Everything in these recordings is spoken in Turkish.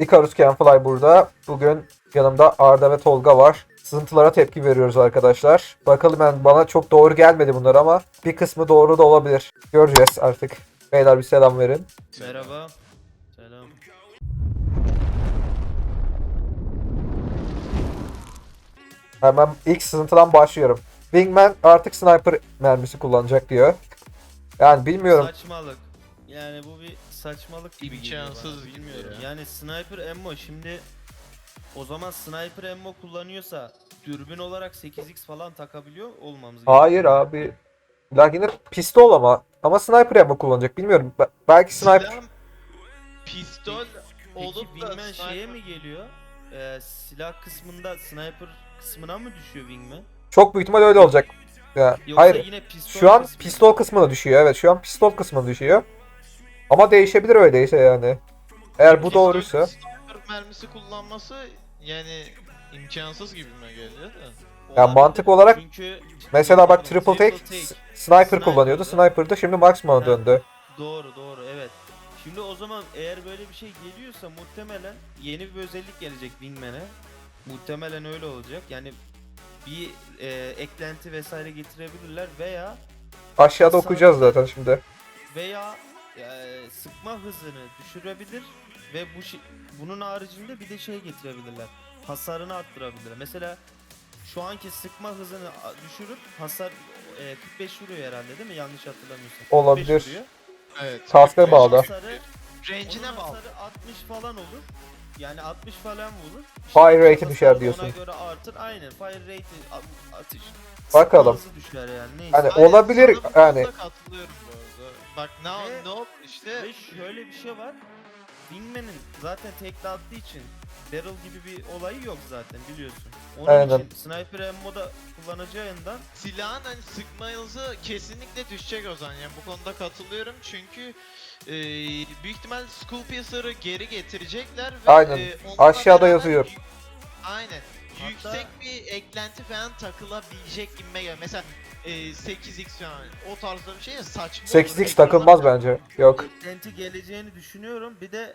Icarus Canfly burada. Bugün yanımda Arda ve Tolga var. Sızıntılara tepki veriyoruz arkadaşlar. Bakalım yani bana çok doğru gelmedi bunlar ama bir kısmı doğru da olabilir. Göreceğiz artık. Beyler bir selam verin. Merhaba. Selam. Hemen ilk sızıntıdan başlıyorum. Wingman artık sniper mermisi kullanacak diyor. Yani bilmiyorum. Saçmalık. Yani bu bir saçmalık gibi geliyor bana, İmkansız bilmiyorum. ya. Yani sniper ammo şimdi o zaman sniper ammo kullanıyorsa dürbün olarak 8x falan takabiliyor olmamız Hayır abi. La yine pistol ama. Ama sniper ammo kullanacak. Bilmiyorum. Be- belki sniper... Silah, pistol Peki olup da Wingman şeye sniper- mi geliyor? Ee, silah kısmında sniper kısmına mı düşüyor Wingman? Çok büyük ihtimal öyle olacak. Ya, Yoksa hayır. yine pistol Şu an kısmı- pistol kısmına düşüyor. Evet şu an pistol kısmına düşüyor. Ama değişebilir öyleyse yani. Eğer bu doğruysa. Mermisi kullanması yani imkansız gibime geliyor da. Ya Olabilir. mantık olarak Çünkü Mesela bak Triple take, s- sniper Sniper kullanıyordu. da. Sniper'da şimdi maximum'a Ha. döndü. Doğru doğru evet. Şimdi o zaman eğer böyle bir şey geliyorsa muhtemelen yeni bir özellik gelecek Wingman'e. Muhtemelen öyle olacak. Yani bir e, eklenti vesaire getirebilirler veya Aşağıda Sağ- okuyacağız zaten şimdi. veya e, sıkma hızını düşürebilir ve bu şey, bunun haricinde bir de şey getirebilirler. Hasarını arttırabilirler. Mesela şu anki sıkma hızını düşürüp hasar e, 45 vuruyor herhalde değil mi? Yanlış hatırlamıyorsam. 45 Olabilir. vuruyor. Evet. Task'a bağlı. Hasarı Range'ine Onun bağlı. hasarı 60 falan olur. Yani 60 falan vurur. Fire rate'i hasarı düşer diyorsun. Ona göre artır. Aynen. Fire rate'i a- atış. Bakalım. Sıkma hızı düşer yani. Neyse. Hani Aynen, olabilir, sana bu konuda yani. katılıyorum. Bak ne Ve- oldu işte. Ve şöyle bir şey var. Wingman'in zaten tekli attığı için barrel gibi bir olayı yok zaten biliyorsun. Onun Aynen. için sniper ammo'da kullanacağından silahın hani sıkma hızı kesinlikle düşecek o zaman yani bu konuda katılıyorum çünkü e, büyük ihtimal Skull Piercer'ı geri getirecekler ve Aynen. e, onunla Aşağıda beraber yazıyor. Aynen. Hatta- Yüksek bir eklenti falan takılabilecek gibi geliyor. Mesela e, 8x falan o tarzda bir şey ya saçma olur. 8x Pek takılmaz bence. Yok. eklenti geleceğini düşünüyorum. Bir de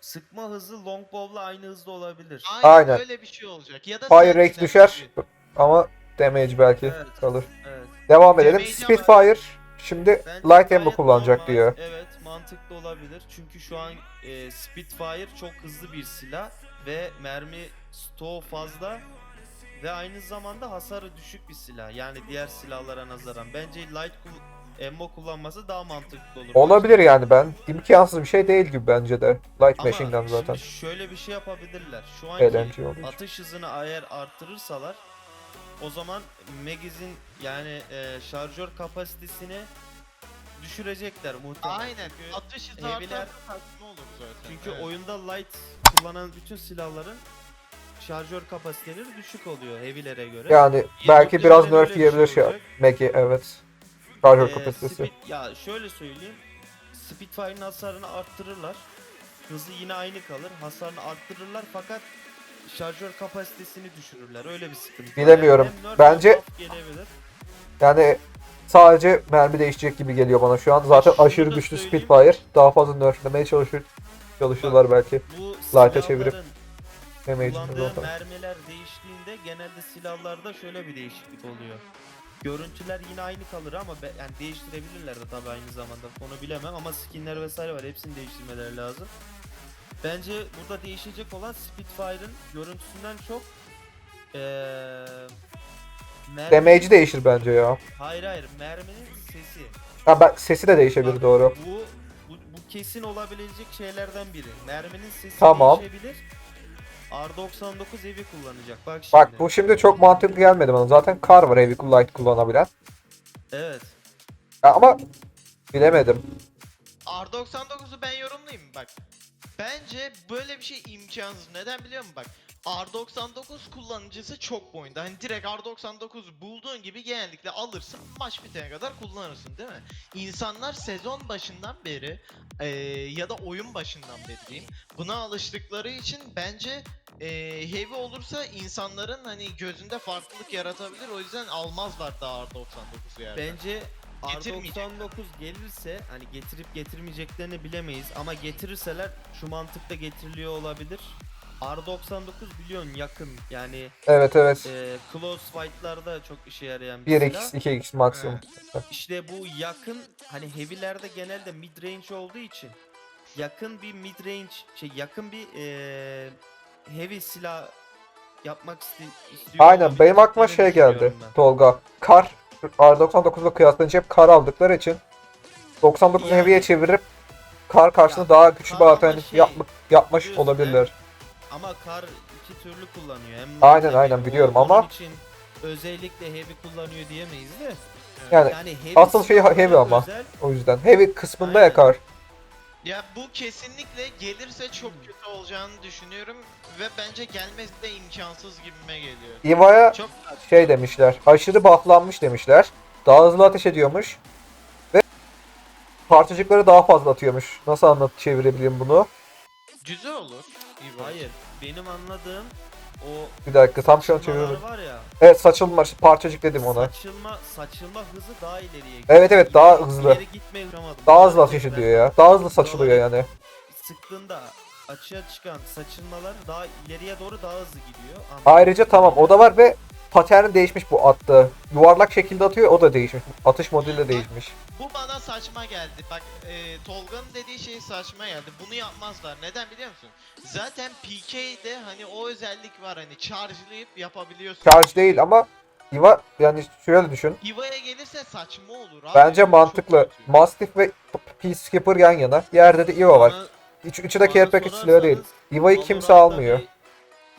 sıkma hızı longbow'la aynı hızda olabilir. Aynen, Aynen. öyle bir şey olacak. Ya da Fire Sentinel rate düşer. gibi. Ama damage belki Evet. kalır. Evet. Devam edelim. Damage ama- Spitfire şimdi Bence light ammo gayet kullanacak normal, diyor. Evet mantıklı olabilir. Çünkü şu an e, Spitfire çok hızlı bir silah ve mermi stoğu fazla ve aynı zamanda hasarı düşük bir silah. Yani diğer silahlara nazaran. Bence light kul- ammo kullanması daha mantıklı olur. Olabilir yani ben. imkansız bir şey değil gibi bence de. Light Ama machine gun zaten. şimdi şöyle bir şey yapabilirler. Şu anki atış hızını eğer artırırsalar o zaman Magazin yani e, şarjör kapasitesini düşürecekler muhtemelen. Aynen. Çünkü- Atış hızı Heavy'ler- saçma olur zaten. Çünkü evet. oyunda light kullanan bütün silahların şarjör kapasiteleri düşük oluyor heavy'lere göre. Yani belki biraz nerf şey yiyebilir şey. olacak. Maggie evet. Şarjör Ee, kapasitesi. Speed- ya şöyle söyleyeyim. Spitfire'ın hasarını arttırırlar. Hızı yine aynı kalır. Hasarını arttırırlar fakat şarjör kapasitesini düşürürler. Öyle bir sıkıntı. Bilemiyorum. nerf Bence-. Yani sadece mermi değişecek gibi geliyor bana şu an. Zaten Şunu aşırı da güçlü söyleyeyim. Spitfire. Daha fazla nerflemeye çalışır. Çalışırlar belki. Bu Light'a çevirip silahların Damage'ini kullandığı zaten. mermiler değiştiğinde genelde silahlarda şöyle bir değişiklik oluyor. Görüntüler yine aynı kalır ama be- yani değiştirebilirler de tabii aynı zamanda. Onu bilemem ama skinler vesaire var. Hepsini değiştirmeleri lazım. Bence burada değişecek olan Spitfire'ın görüntüsünden çok eee mermi- Damage'i değişir bence ya. Hayır hayır merminin sesi. Ha ben sesi de değişebilir Bak, doğru. Bu, bu, bu kesin olabilecek şeylerden biri. Merminin sesi Tamam. değişebilir. R99 evi kullanacak. Bak şimdi. Bak bu şimdi çok mantıklı gelmedi bana. Zaten kar var heavy light kullanabilen. Evet. Ya ama bilemedim. R99'u ben yorumlayayım bak. Bence böyle bir şey imkansız. Neden biliyor musun bak? R99 kullanıcısı çok boyunda. Hani direkt R99 bulduğun gibi genellikle alırsın maç bitene kadar kullanırsın değil mi? İnsanlar sezon başından beri eee, ya da oyun başından beri diyeyim buna alıştıkları için bence eee, heavy olursa insanların hani gözünde farklılık yaratabilir. O yüzden almazlar daha R99'u yani. Bence Getirmeyecek. R99 gelirse hani getirip getirmeyeceklerini bilemeyiz ama getirirseler şu mantıkla getiriliyor olabilir. R99 biliyorsun yakın yani Evet evet. e, close fight'larda çok işe yarayan bir 1x, silah. 2x maksimum. İşte bu yakın hani heavy'lerde genelde mid range olduğu için yakın bir mid range şey yakın bir e, heavy silah yapmak iste- istiyor. Aynen benim aklıma şey geldi ben. Tolga. Kar R99'la kıyaslayınca hep kar aldıkları için 99 Yani. heavy'ye çevirip kar karşısında Ya, daha güçlü bir alternatif şey, yapmak, yapmış olabilirler. Ama kar iki türlü kullanıyor. Hem Aynen, aynen, biliyorum ama- için özellikle heavy kullanıyor diyemeyiz de. Yani Yani heavy asıl şey heavy ama. özel- o yüzden heavy kısmında Aynen. yakar. Ya bu kesinlikle gelirse çok kötü olacağını düşünüyorum ve bence gelmesi de imkansız gibime geliyor. Iva'ya Çok şey demişler. Aşırı bufflanmış demişler. Daha hızlı ateş ediyormuş. Ve parçacıkları daha fazla atıyormuş. Nasıl anlat çevirebilirim bunu? güzel olur. İyi Hayır, benim anladığım o Bir dakika tam şu an çeviriyorum. saçılmalar var ya. Evet saçılma parçacık dedim ona. Saçılma saçılma hızı daha ileriye gidiyor. Evet, evet, daha İleri- hızlı. İleri gitmeye. Daha hızlı ateş ediyor ya. Daha hızlı saçılıyor yani. Sıktığında açığa çıkan saçılmalar daha ileriye doğru daha hızlı gidiyor. Ama Ayrıca tamam o da var ve paterni değişmiş bu attığı. Yuvarlak şekilde atıyor o da değişmiş. Atış modeli de değişmiş. Bu bana saçma geldi. Bak e, Tolga'nın dediği şey saçma geldi. Bunu yapmazlar. Neden biliyor musun? Zaten PK'de hani o özellik var hani charge'layıp yapabiliyorsun. Charge değil ama Iva yani şöyle düşün. Iva'ya gelirse saçma olur abi. Bence mantıklı. Mastiff ve Peacekeeper yan yana. Yerde de Iva var. Üç, üçü de package silahı değil. Iva'yı kimse almıyor. bir-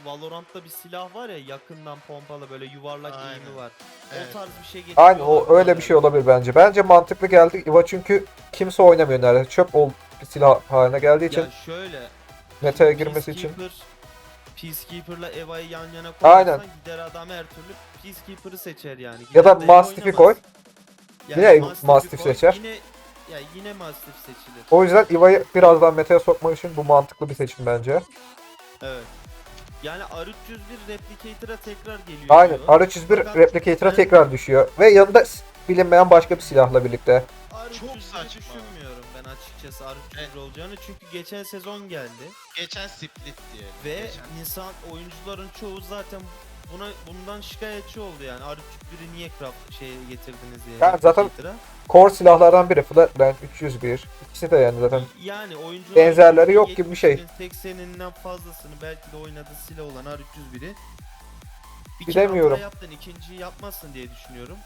Valorant'ta bir silah var ya yakından pompalı böyle yuvarlak Aynen. eğimi var. Evet. O tarz bir şey getiriyor. Aynen o öyle bir şey olabilir bence. Bence mantıklı geldi Iva çünkü kimse oynamıyor neredeyse. Çöp ol bir silah haline geldiği için Ya şöyle. meta'ya girmesi için. Peacekeeper- Peacekeeper'la Eva'yı yan yana koyarsan Aynen. gider adam her türlü Peacekeeper'ı seçer yani. Ya Gider da de Eva Mastiff'i koy. Yani Yine Mastiff'i Mastiff koy, seçer. Yine, ya yine Mastiff seçilir. O yüzden Iva'yı biraz daha meta'ya sokmak için bu mantıklı bir seçim bence. Evet. Yani R301 Replicator'a tekrar geliyor Aynen. diyor. R301 Fakat Replicator'a tekrar düşüyor. Ve yanında bilinmeyen başka bir silahla birlikte. Çok R301'i saçma. düşünmüyorum ben açıkçası R301 Evet. olacağını çünkü geçen sezon geldi Geçen split diye. ve Geçen. insan oyuncuların çoğu zaten buna bundan şikayetçi oldu yani R301'i niye craft şeye getirdiniz diye. Ya zaten- Replicator'a. Core silahlardan biri Flatland 301. İkisi de yani zaten Yani oyuncular Benzerleri yok gibi bir şey. 80'inden fazlasını belki de oynadığı silah olan R301'i bir Bilemiyorum. yaptın ikinciyi yapmazsın diye düşünüyorum.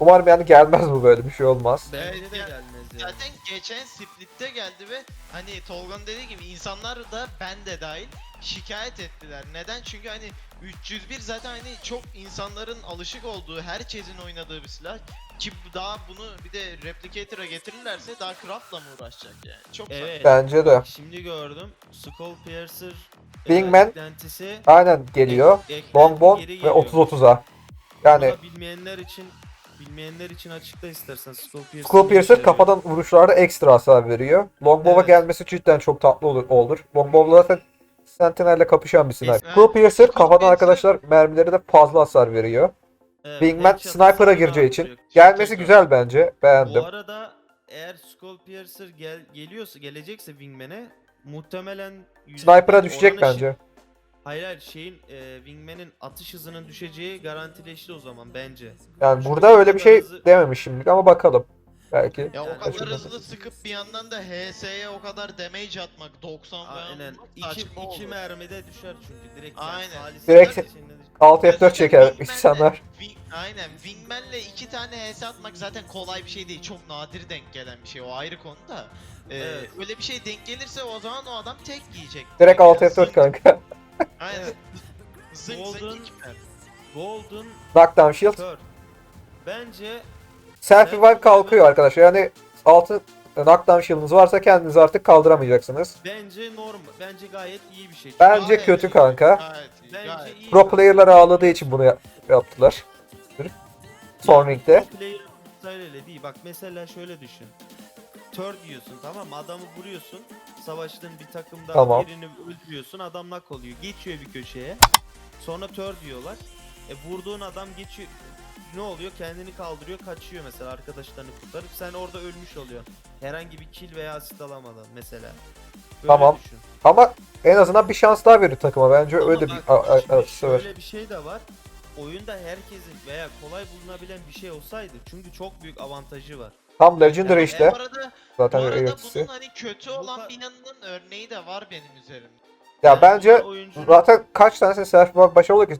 Umarım yani gelmez bu böyle bir şey olmaz. Bence de gelmez yani. Zaten geçen split'te geldi ve hani Tolga'nın dediği gibi insanlar da ben de dahil şikayet ettiler. Neden? Çünkü hani 301 zaten hani çok insanların alışık olduğu, herkesin oynadığı bir silah. Ki daha bunu bir de Replicator'a getirirlerse daha craft'la mı uğraşacak yani? Çok saçma. Evet. Bence de. Şimdi gördüm. Skull Piercer Wingman eklentisi Aynen geliyor. ek- ve geliyor. 30-30'a. Yani bilmeyenler için bilmeyenler için açıkla istersen Skull Piercer. Skull ne Piercer işe yarıyor? kafadan vuruşlarda ekstra hasar veriyor. Longbow'a Evet. gelmesi cidden çok tatlı olur. olur. Longbow zaten Sentinel'le kapışan bir sniper. Evet. Skull Piercer Skull kafadan arkadaşlar mermileri de fazla hasar veriyor. Evet, Wingman sniper'a gireceği için artıyor. gelmesi Çok güzel bence. Beğendim. Bu arada eğer Skull Piercer gel geliyorsa gelecekse Wingman'e muhtemelen Sniper'a düşecek şi- bence. Hayır hayır şeyin e, Wingman'in atış hızının düşeceği garantileşti o zaman bence. Yani Çünkü burada öyle bir şey hızlı- dememiş şimdilik ama bakalım. Belki. Ya Yani o kadar kaçırmadı. hızlı sıkıp bir yandan da HS'ye o kadar damage atmak 90 falan Aynen. vurmak 2 saçma 2 olur. mermide düşer çünkü direkt. yani Aynen. salisi Direkt- içinde- Alt Ya F4 zaten çeker Wingman'le- insanlar. Wing- aynen. Wingman'le iki tane HS atmak zaten kolay bir şey değil. Çok nadir denk gelen bir şey. O ayrı konu da. Ee, Evet. Öyle bir şey denk gelirse o zaman o adam tek yiyecek. Direkt alt Ya, F4 zınk- kanka. Aynen. Golden- mer. Golden Knockdown Shield. Kör. Bence Self revive kalkıyor arkadaşlar. Yani altı knockdown shield'ınız varsa kendinizi artık kaldıramayacaksınız. bence normal. Bence gayet iyi bir şey. Bence Gayet kötü iyi. kanka. Gayet iyi. Bence Gayet. iyi. Pro player'lar ağladığı için bunu yap- yaptılar. Son ringde. Pro player değil. Bak mesela şöyle düşün. Third diyorsun tamam mı? Adamı vuruyorsun. Savaştığın bir takımda Tamam. birini öldürüyorsun. Adam knock oluyor. Geçiyor bir köşeye. Sonra third diyorlar. E vurduğun adam geçiyor. ne oluyor? Kendini kaldırıyor, kaçıyor mesela arkadaşlarını kurtarıp sen orada ölmüş oluyorsun. Herhangi bir kill veya asist alamadan mesela. Böyle Tamam. düşün. Ama en azından bir şans daha veriyor takıma. Bence Ama öyle bir bak, a- a- şimdi açısı var. şöyle bir şey de var. Oyunda herkesin veya kolay bulunabilen bir şey olsaydı çünkü çok büyük avantajı var. Tam Legendary Yani işte. Bu arada, bu Zaten arada öğretisi. bunun hani kötü Bu olan yanının örneği de var benim üzerimde. Ya Yani bence zaten kaç tanesinin self başarılı ki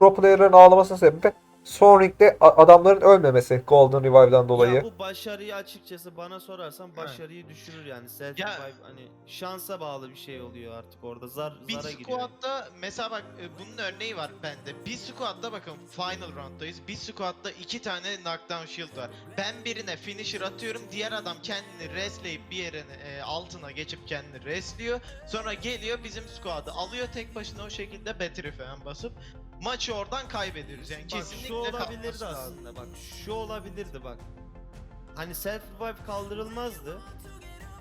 pro player'ların ağlamasının sebebi son ringde adamların ölmemesi Golden Revive'dan dolayı. Ya bu başarıyı açıkçası bana sorarsan başarıyı düşürür yani. Self Ya- revive hani şansa bağlı bir şey oluyor artık orada. Zar Bir zara giriyor. squad'da mesela bak e, bunun örneği var bende. Bir squad'da bakın final round'dayız. Bir squad'da iki tane knockdown shield var. Ben birine finisher atıyorum. Diğer adam kendini restleyip bir yerin e, altına geçip kendini restliyor. Sonra geliyor bizim squad'ı alıyor tek başına o şekilde battery falan basıp maçı oradan kaybediyoruz. Yani Bak kesinlikle şu olabilirdi aslında bak. Şu olabilirdi bak. Hani self revive kaldırılmazdı.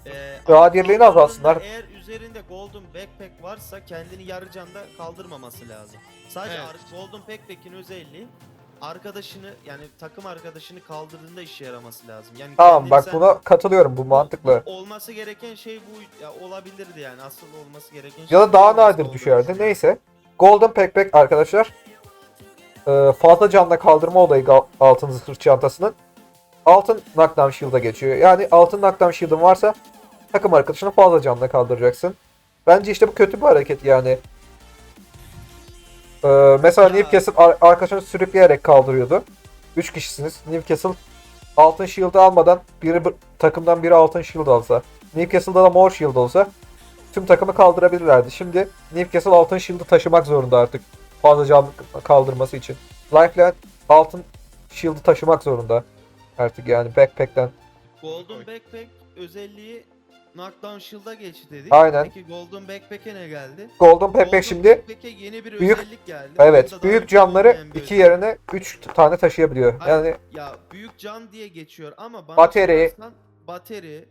Ee, kaldırıldığında azaltsınlar. Eğer üzerinde golden backpack varsa kendini yarı canda kaldırmaması lazım. Sadece Evet. golden backpack'in özelliği arkadaşını yani takım arkadaşını kaldırdığında işe yaraması lazım. Yani Tamam bak sen- buna katılıyorum bu mantıklı. olması gereken şey bu ya olabilirdi yani asıl olması gereken Ya şey da daha nadir düşerdi. Neyse. Golden Packback arkadaşlar. Ee, fazla canla kaldırma olayı altın zırh çantasının. Altın knockdown shield'a geçiyor. Yani altın knockdown shield'ın varsa takım arkadaşını fazla canla kaldıracaksın. Bence işte bu kötü bir hareket yani. Ee, mesela. Newcastle ar- arkadaşını sürükleyerek kaldırıyordu. 3 kişisiniz. Newcastle altın shield'ı almadan biri bir- takımdan biri altın shield alsa. Newcastle'da da mor shield olsa tüm takımı kaldırabilirlerdi. Şimdi Newcastle altın shield'ı taşımak zorunda artık. Fazla can kaldırması için. Lifeline altın shield'ı taşımak zorunda. Artık yani backpack'ten. Golden Backpack özelliği Knockdown Shield'a geçti dedik. Aynen. Peki Golden Backpack'e ne geldi? Golden Packback Golden şimdi Backpack'e yeni bir büyük- özellik geldi. evet Onda büyük bir iki yerine 3 tane taşıyabiliyor. Aynen. Yani Ya büyük can diye geçiyor ama bana Bateri. bateri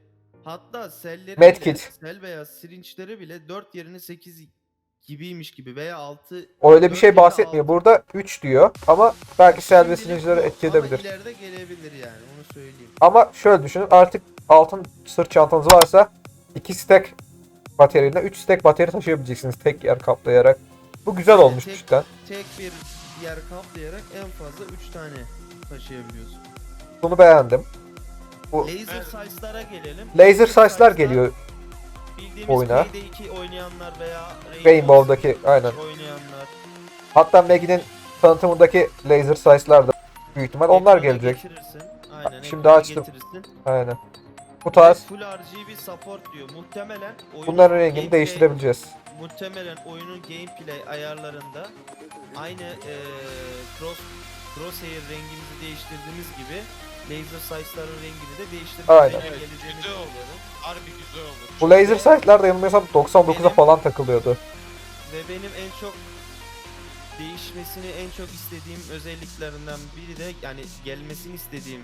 hatta selleri Medkit. bile, sel veya sirinçleri bile 4 yerine 8 gibiymiş gibi veya 6 öyle bir şey bahsetmiyor. Burada 3 diyor ama belki sel ve silinçleri etki Ama edebilir. ileride gelebilir yani onu söyleyeyim. Ama şöyle düşünün artık altın sırt çantanız varsa 2 stack bataryayla 3 stack batarya taşıyabileceksiniz tek yer kaplayarak. Bu güzel olmuş Tek- cidden. Tek bir yer kaplayarak en fazla 3 tane taşıyabiliyorsun. Bunu beğendim. Bu Laser Evet. size'lara gelelim. laser size'lar geliyor. Bildiğimiz oyuna. Payday 2 oynayanlar veya Rainbow'daki, aynen. oynayanlar. Hatta Maggie'nin tanıtımındaki laser size'lar da büyük ihtimal onlar ekrana gelecek. Getirirsin. Aynen. Şimdi ekrana açtım. Getirirsin. Aynen. Bu tarz Full RGB support diyor. Muhtemelen oyunun bunların rengini gameplay- değiştirebileceğiz. Muhtemelen oyunun gameplay ayarlarında aynı eee cross crosshair rengimizi değiştirdiğimiz gibi laser size'ların rengini de değiştirmek Aynen. Evet, geleceğini güzel olur. Harbi güzel olur. Bu laser size'lar da yanılmıyorsam 99'a Benim- falan takılıyordu. Ve benim en çok değişmesini en çok istediğim özelliklerinden biri de yani gelmesini istediğim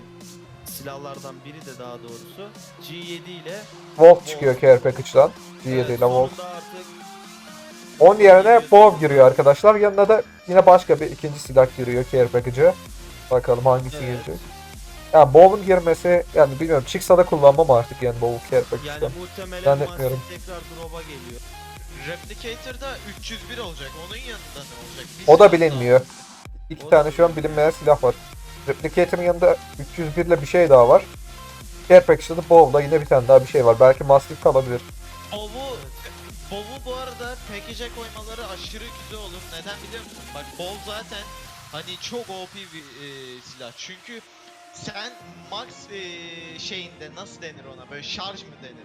silahlardan biri de daha doğrusu G7 ile Wolf çıkıyor care package'dan. G7 ile evet, Wolf. sonunda artık Onun yerine Bow giriyor arkadaşlar. Yanına da yine başka bir ikinci silah giriyor care package'e. Bakalım hangisi Evet. gelecek. Yani Bow'un girmesi yani bilmiyorum çıksa da kullanmam artık yani Bow'u care yani package'dan. muhtemelen Zannetmiyorum. Tekrar drop'a geliyor. Replicator'da 301 olacak. Onun yanında ne olacak? Bir O da bilinmiyor. İki O da tane şu an bilinmeyen silah var. Replicator'ın yanında 301 ile bir şey daha var. Care package'da da Bow'da yine bir tane daha bir şey var. Belki Mastiff kalabilir. Bow'u Bow'u bu arada package'e koymaları aşırı güzel olur. Neden biliyor musun? Bak Bow zaten hani çok OP bir e, silah. Çünkü sen max e, şeyinde nasıl denir ona? Böyle şarj mı denir?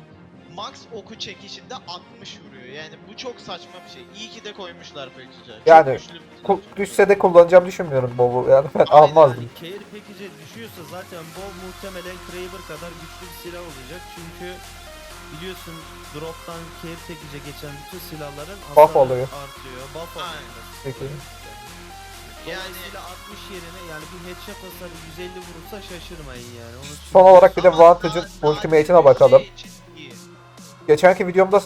Max oku çekişinde 60 vuruyor. Yani bu çok saçma bir şey. İyi ki de koymuşlar. Çok Yani, güçlü Ku- düşse de kullanacağım düşünmüyorum Bow'u. Yani ben Aynen, almazdım. Yani Care Package'e düşüyorsa zaten Bow muhtemelen Kraber kadar güçlü bir silah olacak. Çünkü biliyorsun drop'tan Care Package'e geçen bütün silahların Buff hasarı alıyor. artıyor. Buff Aynen. alıyor. Peki. Dolayısıyla 60 yerine yani bir headshot hasarı 150 vurursa şaşırmayın yani. Onu Son olarak bir de Vantage'ın ultimate'ine bakalım. şey. Geçenki videomda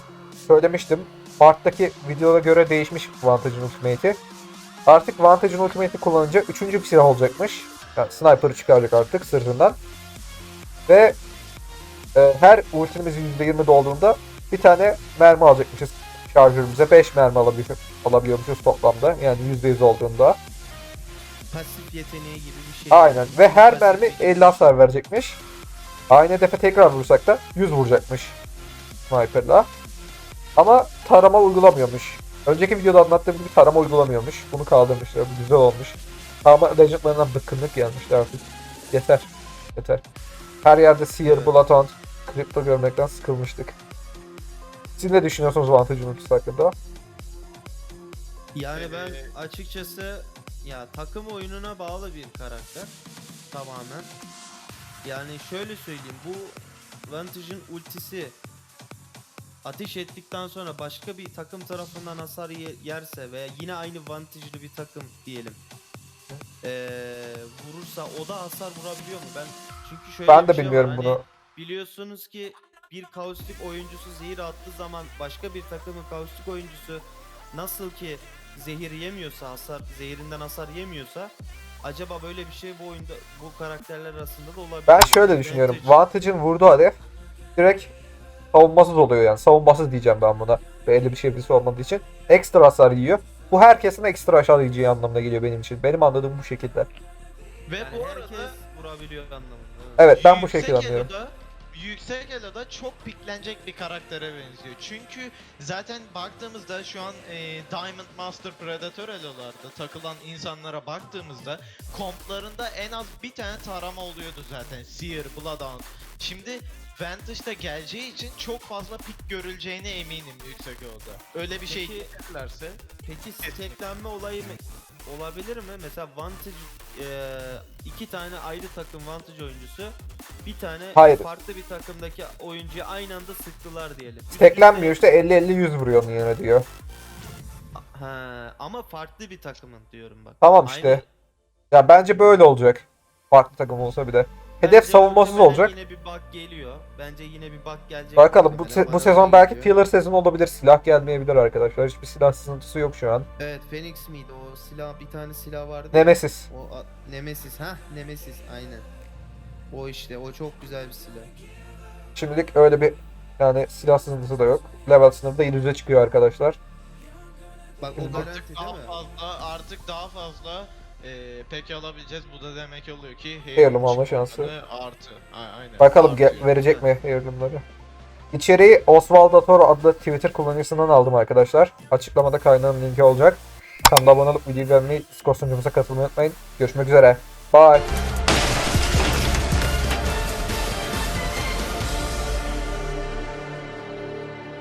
söylemiştim. Part'taki videoya göre değişmiş Vantage'ın ultimate'i. Artık Vantage'ın ultimate'i kullanınca üçüncü bir silah olacakmış. Yani sniper'ı çıkaracak artık sırtından. Ve e, her ultimiz %20 dolduğunda bir tane mermi alacakmışız şarjörümüze. 5 mermi alabiliyor, alabiliyormuşuz toplamda. Yani %100 olduğunda. Pasif yeteneği gibi bir şey. Aynen. Ve her Pasif mermi yeteneği. 50 50 hasar verecekmiş. Aynı hedefe tekrar vursak da 100 vuracakmış. Sniper'la. Ama tarama uygulamıyormuş. Önceki videoda anlattığım gibi tarama uygulamıyormuş. Bunu kaldırmışlar. Bu güzel olmuş. Tarama legendlarından bıkkınlık gelmişti artık. Yeter. Yeter. Her yerde Seer, Evet. Bloodhound, Crypto görmekten sıkılmıştık. Siz ne düşünüyorsunuz Vantage ultisi hakkında? Yani ben Ee, açıkçası ya takım oyununa bağlı bir karakter tamamen. Yani şöyle söyleyeyim bu Vantage'ın ultisi ateş ettikten sonra başka bir takım tarafından hasar ye- yerse veya yine aynı Vantage'lı bir takım diyelim. Ee, vurursa o da hasar vurabiliyor mu? Ben çünkü şöyle Ben de şey var, bilmiyorum hani bunu. Biliyorsunuz ki bir kaustik oyuncusu zehir attığı zaman başka bir takımın kaustik oyuncusu nasıl ki zehir yemiyorsa, hasar zehirinden hasar yemiyorsa acaba böyle bir şey bu oyunda bu karakterler arasında da olabilir. Ben şöyle düşünüyorum. Vantage- Vantage'ın vurduğu hedef direkt savunmasız oluyor yani. Savunmasız diyeceğim ben buna. Belli bir şey birisi olmadığı için. Ekstra hasar yiyor. Bu herkesin ekstra hasar yiyeceği anlamına geliyor benim için. Benim anladığım bu şekilde. Ve Yani bu herkes arada vurabiliyor anlamında. Evet ben bu şekilde anlıyorum. Yüksek Elo'da çok piklenecek bir karaktere benziyor. Çünkü zaten baktığımızda şu an e, Diamond Master Predator Elo'larda takılan insanlara baktığımızda komplarında en az bir tane tarama oluyordu zaten. Seer, Bloodhound. Şimdi Vantage'da geleceği için çok fazla pik görüleceğine eminim yüksek Elo'da. Öyle bir şey Peki- getirlerse. Peki steklenme olayı mı olabilir mi? Mesela Vantage eee, iki tane ayrı takım Vantage oyuncusu bir tane Hayır. farklı bir takımdaki oyuncuyu aynı anda sıktılar diyelim. Teklenmiyor işte 50-50-100 vuruyor onun yerine diyor. Ha, ama farklı bir takımın diyorum bak. Tamam işte. Aynı- Ya bence böyle olacak. Farklı takım olsa bir de. Hedef Bence savunmasız olacak. Yine bir bug geliyor. Bence yine bir bug gelecek. Bakalım bu, se- bu sezon belki geliyor. filler sezon olabilir. Silah gelmeyebilir arkadaşlar. Hiçbir silah sızıntısı yok şu an. Evet Phoenix miydi o silah bir tane silah vardı. Nemesis. O Nemesis ha Nemesis aynen. O işte o çok güzel bir silah. Şimdilik öyle bir yani silah sızıntısı da yok. Level sınırı da 700'e çıkıyor arkadaşlar. Bak o Artık garanti Artık değil daha mi? fazla artık daha fazla e, pek alabileceğiz. Bu da demek oluyor ki Heirloom alma şansı. oranı Artı. A- aynen. Bakalım ge- artıyor. verecek mi heirloomları. İçeriği Osvaldo Toro adlı Twitter kullanıcısından aldım arkadaşlar. Açıklamada kaynağın linki olacak. Kanala abone olup videoyu beğenmeyi, Discord sunucumuza katılmayı unutmayın. Görüşmek üzere. Bye.